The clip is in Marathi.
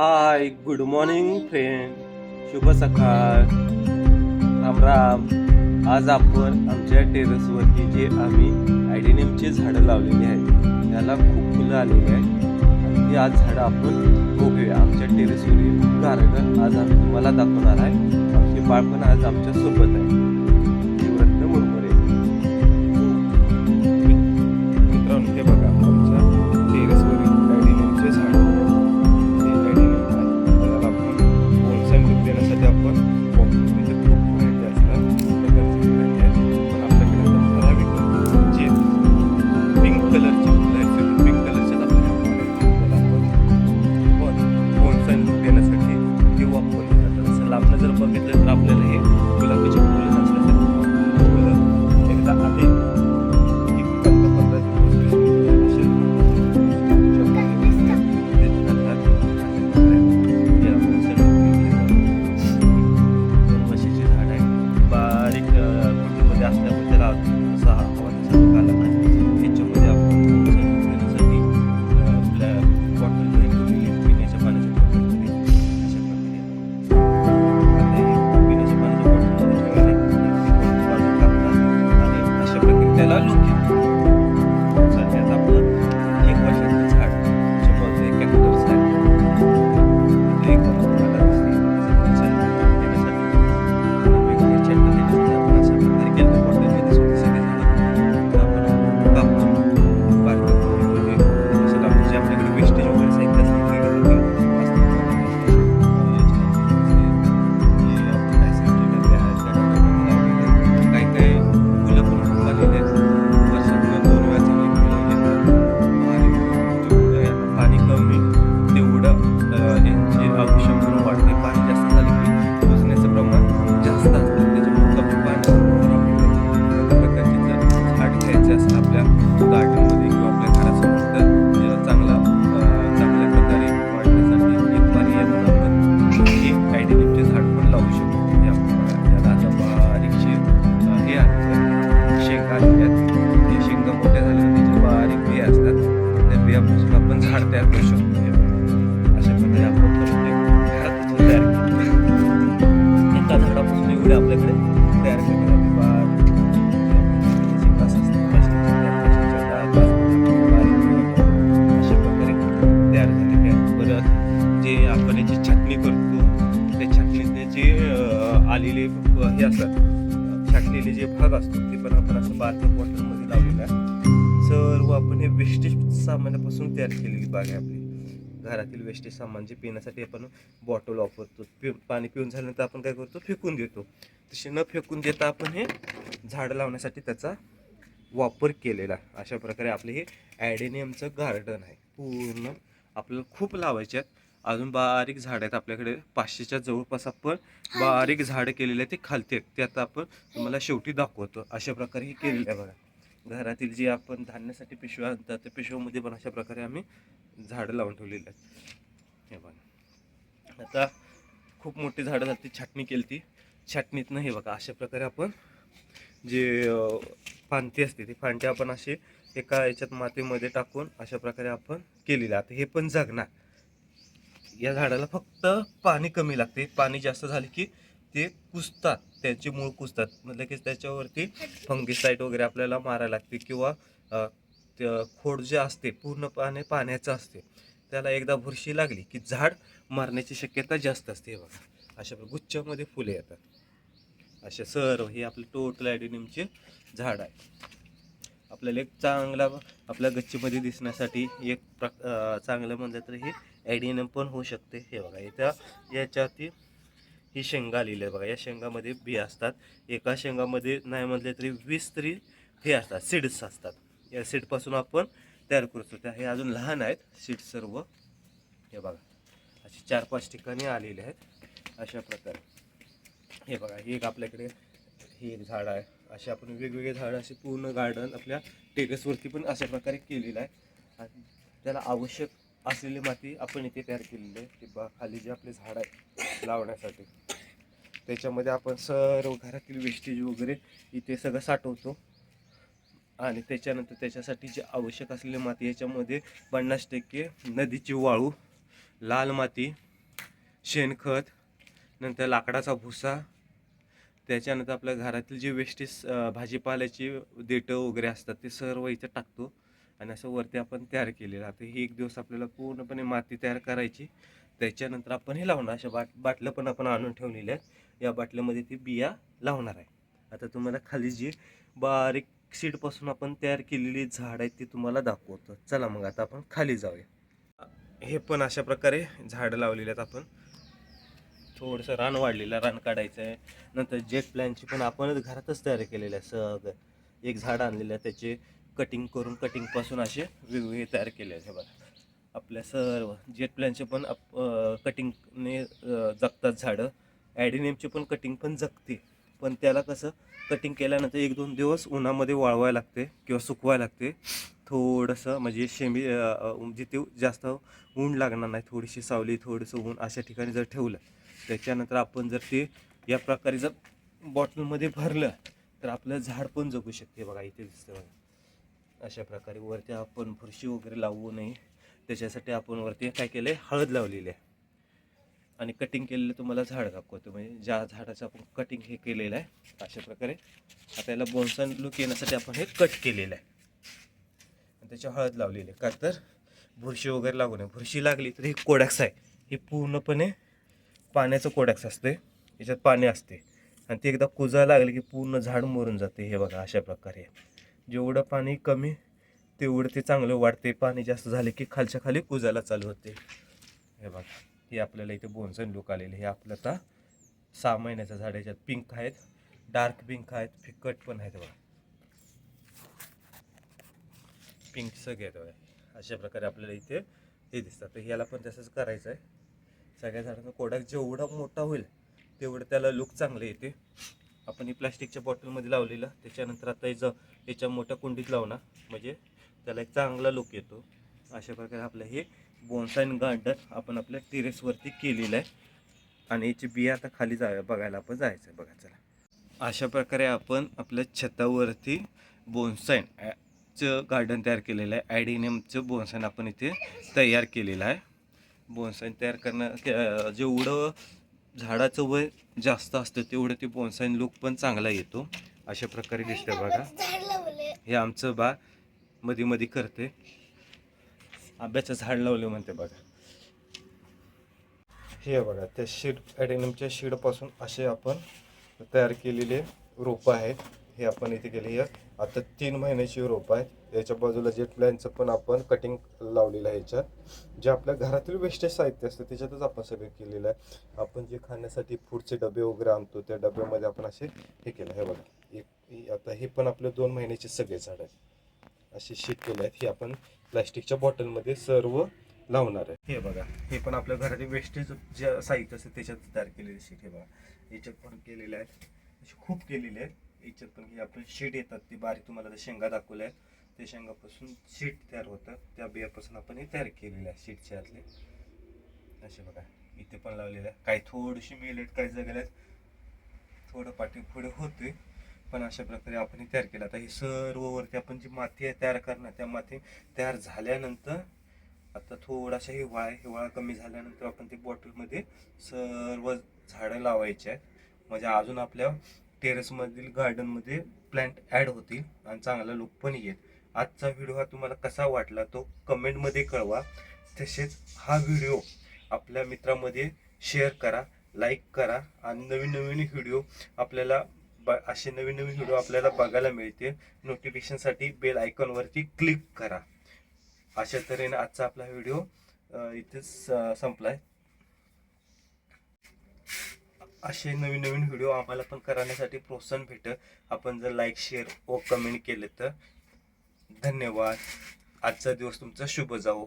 हाय गुड मॉर्निंग फ्रेंड शुभ सकाळ. राम राम. आज आपण आमच्या टेरेसवरती जे आम्ही आयडेनियमचे झाडं लावलेली आहेत त्याला खूप फुलं आलेली आहेत. आणि ती आज झाडं आपण बघूया. आमच्या टेरेसवरील गार्डन आज आम्ही तुम्हाला दाखवणार आहे. आमचे बाळ पण आज आमच्यासोबत आहे. सामानापासून तयार केलेली बाग आहे आपली. घरातील वेस्टेज सामान जे पिण्यासाठी आपण बॉटल वापरतो पि पाणी पिऊन झाल्यानंतर आपण काय करतो? फेकून देतो. तसे न फेकून देता आपण हे झाडं लावण्यासाठी त्याचा वापर केलेला. अशा प्रकारे आपले हे ॲडेनियमचं गार्डन आहे. पूर्ण आपल्याला खूप लावायचे आहेत. अजून बारीक झाड आहेत आपल्याकडे. पाचशेच्या जवळपास आपण बारीक झाडं केलेले आहेत ते खालते आहेत. ते आता आपण तुम्हाला शेवटी दाखवतो. अशा प्रकारे हे केलेलं आहे बघा. घरातील जी आपण धान्यासाठी पिशव्या आणतात त्या पिशव्यामध्ये पण अशा प्रकारे आम्ही झाडं लावून ठेवलेली आहेत. हे बघा. आता खूप मोठी झाडं झाली ती छाटणी केली ती. छाटणीतनं हे बघा अशा प्रकारे आपण जे फांती असते ती फांती आपण अशी एका याच्यात मातीमध्ये टाकून अशा प्रकारे आपण केलेलं आता हे पण जगणार. या झाडाला फक्त पाणी कमी लागते. पाणी जास्त झाले की ते कुजतात त्याचे मूळ कुजतात मग लगेच त्याच्यावरती फंगिसाईड वगैरे आपल्याला मारायला लागते किंवा ते खोड जे असते पूर्णपणे पाण्याचं असते त्याला एकदा बुरशी लागली की झाड मारण्याची शक्यता जास्त असते हे बघा. अशा गुच्छामध्ये फुले येतात. असे सर्व हे आपले टोटल ॲडिनियमचे झाड आहे. आपल्याला एक चांगला आपल्या गच्चीमध्ये दिसण्यासाठी एक प्र चांगलं म्हणलं तर हे ॲडिनियम पण होऊ शकते. हे बघा इथं याच्यावरती ही शेंगा आलेली आहे बघा. या शेंगामध्ये बी असतात. एका शेंगामध्ये नाही म्हटले तरी वीस तरी हे असतात. सीड्स असतात. या सीडपासून आपण तयार करतो त्या हे अजून लहान आहेत. सीड सर्व. हे बघा. असे चार पाच ठिकाणी आलेले आहेत. अशा प्रकारे. हे बघा. हे एक आपल्याकडे हे एक झाड आहे. असे आपण वेगवेगळे झाडं असे पूर्ण गार्डन आपल्या टेरेसवरती पण अशा प्रकारे केलेलं आहे. आणि त्याला आवश्यक असलेली माती आपण इथे तयार केलेली आहे. की बा खाली जे आपले झाड आहे लावण्यासाठी. त्याच्यामध्ये आपण सर्व घरातील वेस्टेज वगैरे इथे सगळं साठवतो. आणि त्याच्यानंतर त्याच्यासाठी जे आवश्यक असलेली माती याच्यामध्ये पन्नास टक्के नदीची वाळू लाल माती शेणखत नंतर लाकडाचा भुसा. त्याच्यानंतर आपल्या घरातील जे वेस्टेज भाजीपाल्याची देठं वगैरे असतात ते सर्व इथं टाकतो. आणि असं वरती आपण तयार केलेलं. आता ही एक दिवस आपल्याला पूर्णपणे माती तयार करायची. त्याच्यानंतर आपण हे लावणार. अशा बाट बाटल्या पण आपण आणून ठेवलेल्या आहेत. या बाटल्यामध्ये ती बिया लावणार आहे. आता तुम्हाला खाली जी बारीक सीडपासून आपण तयार केलेली झाड आहेत ती तुम्हाला दाखवतो. चला मग आता आपण खाली जाऊया. हे पण अशा प्रकारे झाडं लावलेली आहेत आपण. थोडंसं रान वाढलेलं रान काढायचं आहे. नंतर जेट प्लॅनची पण आपणच घरातच तयार केलेलं आहे. सगळं. एक झाड आणलेलं आहे. त्याचे कटिंग करून कटिंगपासून असे वेगवेगळे तयार केले आहेत. हे बघा. आपल्या सर्व जेट प्लॅनचे पण आप कटिंगने जगतात झाडं. ॲडिनियमचे पण कटिंग पण जगते. पण त्याला कसं कटिंग केल्यानंतर एक दोन दिवस उन्हामध्ये वाळवायला लागते किंवा सुकवायला लागते. थोडंसं म्हणजे शेमी जिथे जास्त ऊन लागणार नाही थोडीशी सावली थोडंसं ऊन अशा ठिकाणी जर ठेवलं त्याच्यानंतर आपण जर ते या प्रकारे जर बॉटलमध्ये भरलं तर आपलं झाड पण जगू शकते. बघा इथे दिसतं बघा. अशा प्रकारे वरती आपण फरशी वगैरे लावू नये. त्याच्यासाठी आपण वरती काय केलं आहे हळद लावलेली आहे. आणि कटिंग केलेलं तुम्हाला झाड दाखवतो. म्हणजे ज्या झाडाचं आपण कटिंग हे केलेलं आहे अशा प्रकारे. आता याला बोन्सन लुक येण्यासाठी आपण हे कट केलेलं आहे. आणि त्याच्या हळद लावलेली आहे. का तर बुरशी वगैरे लागू नये. बुरशी लागली तर हे कोडॅक्स आहे. हे पूर्णपणे पाण्याचं कोडॅक्स असते याच्यात पाणी असते आणि ते एकदा कुजायला लागले की पूर्ण झाड मरून जाते. हे बघा अशा प्रकारे. जेवढं पाणी कमी तेवढं ते चांगलं वाढते. पाणी जास्त झाले की खालच्या खाली कुजायला चालू होते. हे बघा हे आपल्याला इथे बोनसन लुक आलेले. हे आपलं आता सहा महिन्याचं झाड याच्यात पिंक आहेत. डार्क पिंक आहेत. फिकट पण आहेत बघा. पिंक सगळे आहेत बघा. अशा प्रकारे आपल्याला इथे हे दिसतात. तर ह्याला पण तसंच करायचं आहे सगळ्या झाडांना कोडाक जेवढा मोठा होईल तेवढं त्याला लुक चांगलं येते. आपण हे प्लास्टिकच्या बॉटलमध्ये लावलेलं त्याच्यानंतर आता याचं याच्या मोठ्या कुंडीत लावणार. म्हणजे त्याला एक चांगला लुक येतो. अशा प्रकारे आपलं हे बोन्साईन गार्डन आपण आपल्या टेरेसवरती केलेलं आहे. आणि याची बिया आता खाली जा बघायला आपण जायचं आहे बघा चला. अशा प्रकारे आपण आपल्या छतावरती बोन्साईन चं गार्डन तयार केलेलं आहे. ॲडिनियमचं बोन्साईन आपण इथे तयार केलेलं आहे. बोन्साईन तयार करणं जेवढं झाडाचं वय जास्त असतं तेवढं ते बोन्साईन लुक पण चांगला येतो. अशा प्रकारे दिसतं बघा. हे आमचं बा मध्ये मध्ये करते. आंब्याचं झाड लावलं म्हणते बघा. हे बघा त्या शीड ॲडेनियमच्या शीडपासून असे आपण तयार केलेले रोपं आहेत. हे आपण इथे केले हे आता तीन महिन्याची रोपं आहेत याच्या बाजूला जेट प्लॅनचं पण आपण कटिंग लावलेलं आहे याच्यात जे आपल्या घरातील वेस्टेज साहित्य असतं त्याच्यातच आपण सगळं केलेलं आहे. आपण जे खाण्यासाठी फूडचे डबे वगैरे आणतो त्या डब्यामध्ये आपण असे हे केलं हे बघा. एक आता हे पण आपले दोन महिन्याचे सगळे झाड आहेत. असे शीट केले आहेत. हे आपण प्लॅस्टिकच्या बॉटलमध्ये सर्व लावणार आहे. हे बघा हे पण आपल्या घरातील वेस्टेज जे साहित्य असतं त्याच्यात तयार केलेले शीट हे बघा. याच्यात पण केलेले आहेत. असे खूप केलेले आहेत. याच्यात पण हे आपण शीट येतात ती बारीक तुम्हाला त्या शेंगा दाखवल्या आहेत. त्या शेंगापासून शीट तयार होतं. त्या बियापासून आपण हे तयार केलेल्या आहे शीटच्या आतले. असे बघा इथे पण लावलेलं आहे काही थोडीशी मिलेट काही जगल्यात थोडं पाठी पुढे होते पण अशा प्रकारे आपण हे तयार केलं. आता हे सर्व वरती आपण जी माती आहे तयार करणार त्या माती तयार झाल्यानंतर आता थोडासा हिवाळा आहे हिवाळा कमी झाल्यानंतर आपण ते बॉटलमध्ये सर्व झाडं लावायची आहेत. म्हणजे अजून आपल्या टेरेसमधील गार्डनमध्ये प्लांट ॲड होतील आणि चांगला लुक पण येईल. आजचा व्हिडिओ हा तुम्हाला कसा वाटला तो कमेंटमध्ये कळवा. तसेच हा व्हिडिओ आपल्या मित्रामध्ये शेअर करा लाईक करा आणि नवीन नवीन व्हिडिओ आपल्याला ब असे नवीन नवीन व्हिडिओ आपल्याला बघायला मिळते नोटिफिकेशनसाठी बेल आयकॉनवरती क्लिक करा. अशा तऱ्हेने आजचा आपला व्हिडिओ इथेच स- आहे असे नवीन नवीन व्हिडिओ आम्हाला पण करण्यासाठी प्रोत्साहन भेटत आपण जर लाईक शेअर व कमेंट केले तर. धन्यवाद. आजचा दिवस तुमचा शुभ जावो.